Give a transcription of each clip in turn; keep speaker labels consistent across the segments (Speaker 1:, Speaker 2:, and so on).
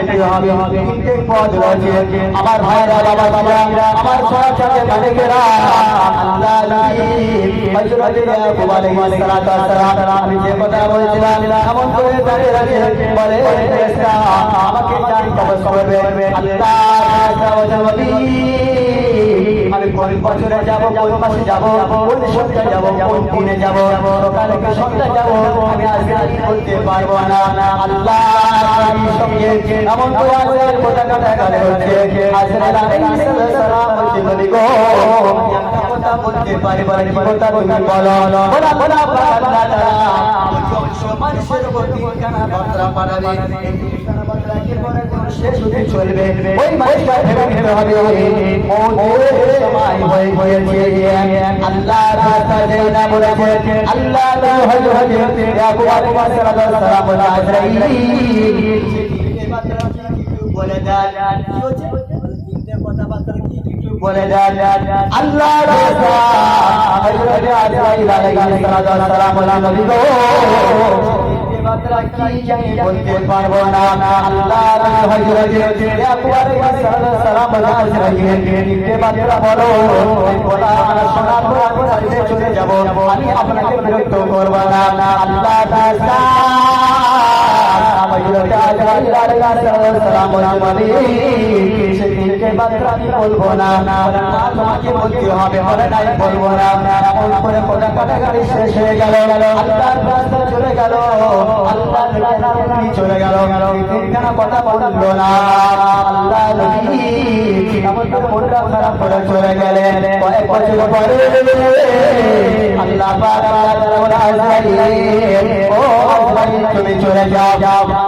Speaker 1: যেতে হবে তিনটে পথ রয়েছে আমার ভাইরা বাবা বাবা আমার সব সাথে মালিকেরা আল্লাহ হযরত ইয়াকুব আলাইহিস সালাম আমি যে কথা বলছিলাম এমন করে দাঁড়িয়ে রয়েছে বলে আমাকে জান কবজ করবে আল্লাহ আমি কোন বছরে যাব কোন মাসে যাব কোন সপ্তাহে যাব কোন দিনে যাব সকালে কি সন্ধ্যা যাব আমি আজকে বলতে পারব না আল্লাহ সঙ্গে এমন করে আজকের কথা কথা হচ্ছে আজকে আলাইহিস সালাম বলতে বলি গো কথা বলতে পারি বলি কথা তুমি বলো বলা বলা আল্লাহ তাআলা মানুষের উপর তিনখানা বার্তা পাঠাবে এই তিনখানা বার্তা একের পর শেষ হতে চলবে ওই মানুষটা ভেবে নিতে হবে মৌতের সময় হয়ে আল্লাহ রাস্তা দেয় না বলেছে আল্লাহ হজর হজর ইয়াকুব আলাইহিস সালাম বলে আজরাইল কি হচ্ছে কথাবার্তা কি বলে দেন। আল্লাহ রাস্তা আলাইহিস সালাম বলে নবী গো বলতে পারব না আল্লাহ হজরত ইয়াকুব আলাইহিস সালাম বলে আজরাইল বলো বলা শোনার পর আমি চলে যাব আমি আপনাকে বিরক্ত করব না আল্লাহ তাআলা হযরত আজরাইল আলাইহিস সালাম বলে সেই তিনটে আমি বলব না তোমাকে বলতে হবে বলে নাই বলব না এমন করে কোটা কাটাকাটি শেষ হয়ে গেল আল্লাহর রাস্তা চলে গেল আল্লাহ নবী চলে গেল তিনখানা কথা বলল না আল্লাহ নবী এমন মনটা খারাপ করে চলে গেলেন কয়েক বছর পরে আল্লাহ পাক আল্লাহ ও তুমি চলে যাও যাও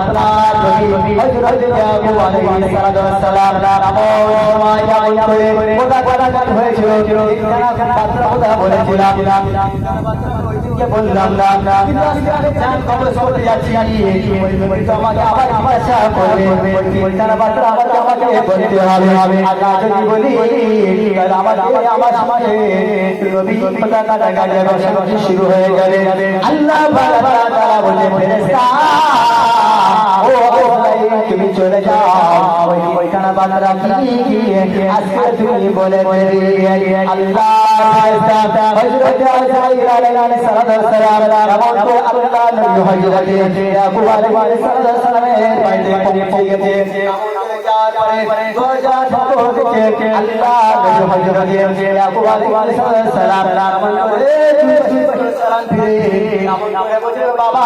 Speaker 1: আপনার নবী ইয়াকুব আলাইহিস সালাম এমন সময় করে কথা কথা হয়েছিল তিনখানা কথা কথা বলেছিলাম ওইদিনকে বললাম না কিন্তু আজকে আমি চান কবজ করতে যাচ্ছি আমাকে আবার জিজ্ঞাসা করবে তিনখানা বাচ্চা আবার আমাকে বলতে হবে আল্লাহ যদি বলি তাহলে আমাকে আমার সমাজে নবী কথা কাটা কাটা শুরু হয়ে যাবে আল্লাহ তাআলা বলে আল্লাহ তুমি চলে যাও ওই ওইখানে বান্দরা কি আজকে তুমি বলে আল্লাহ হযরত আলাইহিস সালাম এমন তো আল্লাহ নবী হযরত ইয়াকুব আলাইহিস সালামের বাড়িতে পৌঁছে গেছে। বাবা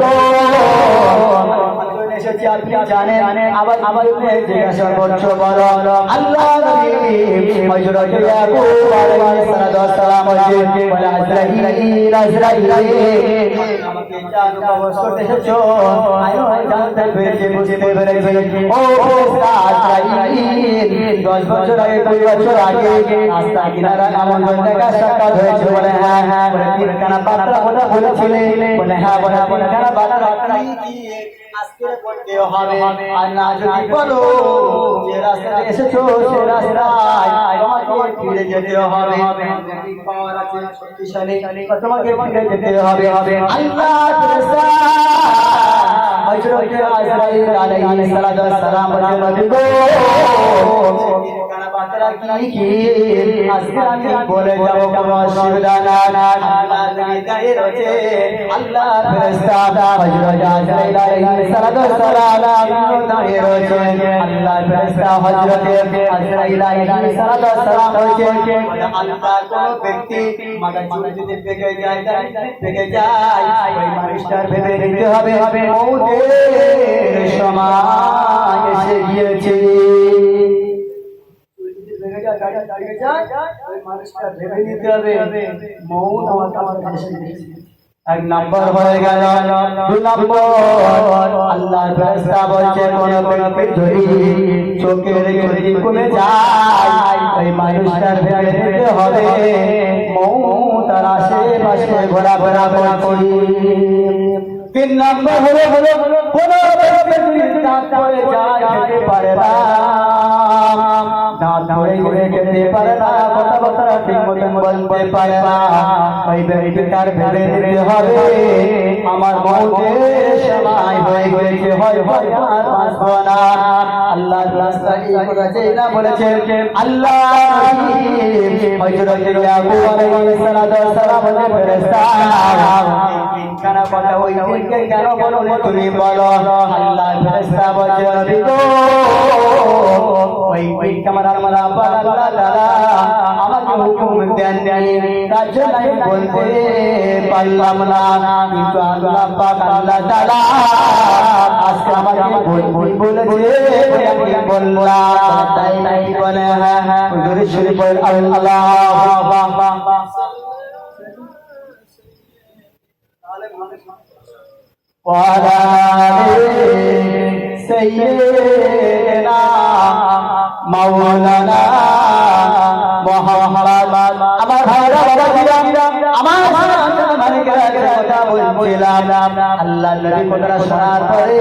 Speaker 1: গো এসেছি আপনি জানেন? আবার আবার জিজ্ঞাসা করছ বলো আল্লাহ হযরত ইয়াকুব আলাইহিস সালাম বলে বলে আজরাইল আজরাইল আমাকে জানো কবজ করতে এসেছ আয় জানতে পেরেছি বুঝতে পেরেছি। ও আজরাইল দশ বছর আগে কুড়ি বছর আগে রাস্তা কিনারা এমন দেখা সাক্ষাৎ হয়েছে। বলে হ্যাঁ হ্যাঁ বলে তিনখানা পাত্রা কথা বলেছিলে বলে হ্যাঁ বলে কেন
Speaker 2: আজকে বলতে হবে। আর না যদি
Speaker 1: বলো যে রাস্তায় এসেছ সে রাস্তায়।
Speaker 2: তোমাকে ফিরে যেতে হবে। শক্তিশালী।
Speaker 1: তোমাকে ফিরে যেতে হবে। হবে আল্লাহ হযরত আজরাইল আলাইহিস সালাম বলেন বলে যাব কোনো অসুবিধা না আল্লাহ নবী দাঁড়িয়ে রয়েছে আল্লাহ ফেরেশতা হযরত আজরাইল আলাইহিস সালাতু ওয়াস সালাম দাঁড়িয়ে রয়েছে আল্লাহ ফেরেশতা হযরত আজরাইল আলাইহিস সালাতু ওয়াস সালাম রয়েছে
Speaker 2: আল্লাহ কোন ব্যক্তি মাথা চুল যদি পেকে যায় পেকে যায়
Speaker 1: ওই মানুষটার ভেবে নিতে হবে হবে মৌতের সময় এসে গিয়েছে
Speaker 2: চুল যায় গাড়ি দাঁড়িয়ে যায় ওই মানুষটা ভেবে নিতে হবে মৌন
Speaker 1: এক নম্বর হয়ে গেল দু নম্বর আল্লাহ ফেরেশতা বলছে কোন কোন পৃথিবী চোখের যদি কমে যায় ওই মানুষটার ভেবে হবে মৌ তার আশেপাশে ঘোরাফেরা করছি তিন নম্বর হলো হলো কোন ব্যক্তি দাঁত পড়ে যায় পারে না দাঁত পড়ে গেলে পারে না, কথা কথা ঠিক মতন বলতে পারে না। ওই ব্যক্তিটার ভেবে নিতে হবে আমার মৌতের সময় হয়ে গেছে হয় হয় আর বাঁচবো না। আল্লাহ রাস্তা এই না বলেছে আল্লাহ হযরত ইয়াকুব আলাইহিস সালাতু ওয়াস সালাম বলে, ফেরেশতা কেন কথা ওই দিনকে কেন বলো তুমি বলো? আল্লাহ ফেরেশতা বলছে, নবী গো, ওই ওই কামার আমার আল্লাহ আল্লাহ তারা আমাকে হুকুম দেন তার জন্য আমি বলতে পারলাম না। কিন্তু আল্লাহ পাক, আল্লাহ তারা سيدنا مولانا محمد আমার ভাইরা বাবা দিলাম আমার কথা বলছিলাম আল্লাহ নবী কথাটা শোনার পরে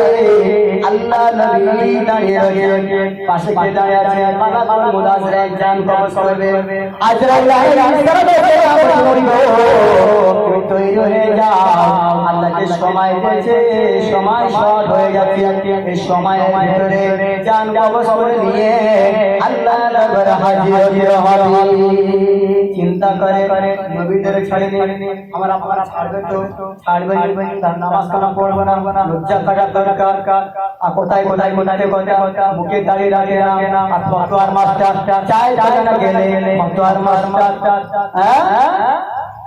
Speaker 1: আল্লাহ নবী দাঁড়িয়ে রয়েছে পাশে কে দাঁড়িয়ে আছে? মালাকুল মুদাসসির জান কবজ করবে। আজরাইল তৈরি হয়ে যাও আল্লাহ সময় দিয়েছে, সময় শর্ট হয়ে যাচ্ছে। এই সময়ের ভিতরে জান কবজ করে নিয়ে আল্লাহ হাজির হবে। চিন্তা করে করে নবীদের ছাড়ে আমার আপনারা ছাড়বে তো? ছাড়বে। তার নামাজ কালাম পড়বে না। লজ্জা থাকার দরকার। আর কোথায় কোথায় কোথায় কথা মুখে দাঁড়িয়ে দাঁড়িয়ে না। আর ফটোয়ার মাস্টার চাই চাই না গেলে। ফটোয়ার মাস্টার হ্যাঁ?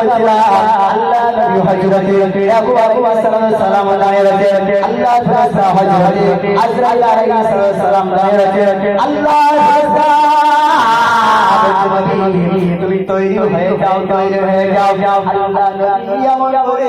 Speaker 1: বলছিলাম আল্লাহ নবী হযরত ইয়াকুব আলাইহিস সালাম দাঁড়িয়ে রয়েছে আল্লাহ ফেরেশতা হযরত আজরাইল আলাইহিস সালাম দাঁড়িয়ে রয়েছে আল্লাহ ফেরেশতা তুমি তৈরি হয়ে যাও তৈরি হয়ে যাও আল্লাহ নবী এমন করে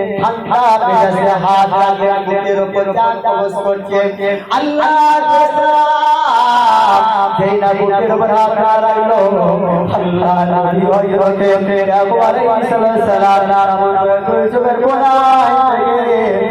Speaker 1: ঠান্ডা মেজাজে হাত রাখলেন বুকের উপর চাল কবজ করছে আল্লাহর ফেরেশতা না বুকের উপর হাত রাখল আল্লাহ নবী হযরতে ইয়াকুব আলাইহিস সালাম নাম করে চোখের কোনায়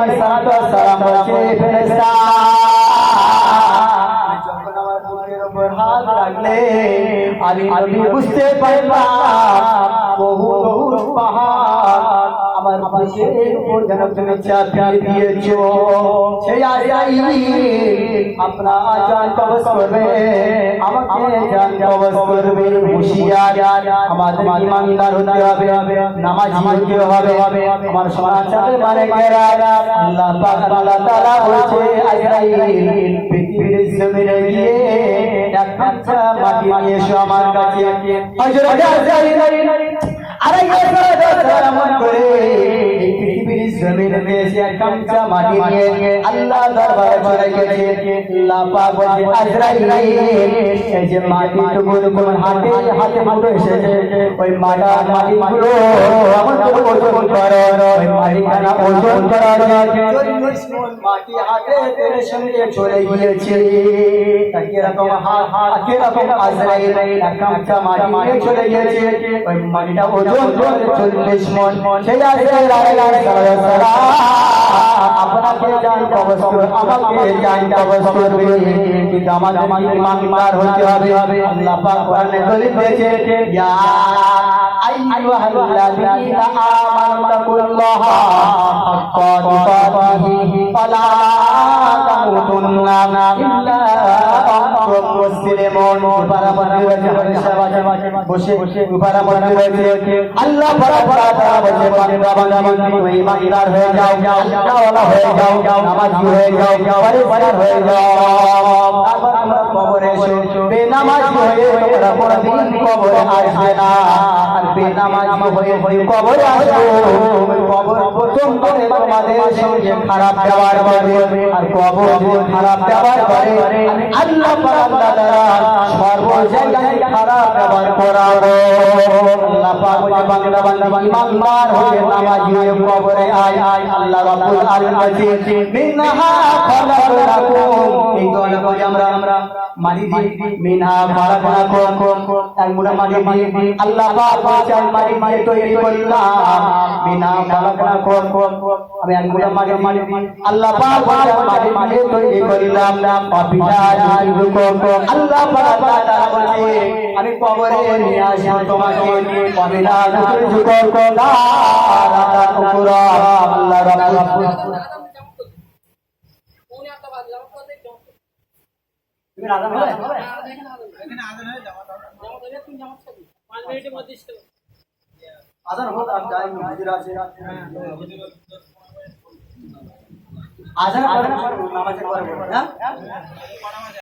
Speaker 1: আইয়ুব আলাইহিস সালাম বলছে ফেরেশতা যখন আমার বুকের উপর হাত রাখলে আমি নবী বুঝতে পারলাম বহু বহু পাহাড় আমার সমাচার মানে গেরা আল্লাহ পাক আল্লাহ আরে করে পৃথিবীর জমিনে এসে মাটি নিয়ে আল্লাহ দরবারে চলে গেছে। আল্লাহ পাক আজরাইল, এই যে মাটি টুকুর তোমার হাতে হাতে মুঠো এসেছে। ওই মাটা মাটি গুলো আমার তো ওজন করো ওই মাটি খানা ওজন করা মাটি হাতে তেরে সঙ্গে চলে গিয়েছে। এরকম হাত হাত আজরাইল এক মাটি নিয়ে চলে গিয়েছে। ওই মাটিটা ওজন চল্লিশ মন সেই আজরাইল আলাইহিস সালাম আপনাকে জান কবজ করবে আমাকে জান কবজ করবে কিন্তু আমাদের ইমানদার হতে হবে? আল্লাহ পাক কোরআনে দলিল দিয়েছে, ইয়া আইয়ুহাল্লাযীনা আমানু তাকুল্লাহা। বসে বসে আল্লাহ ইমানদার হয়ে যাও হয়ে যাও হয়ে যাও করে করে আল্লাহ খারাপ ব্যবহার করাবো আল্লাহ আমি এক আমি কবরে আজান হোক আমি যাই হুজুর আছে আজান নামাজের পরে হ্যাঁ?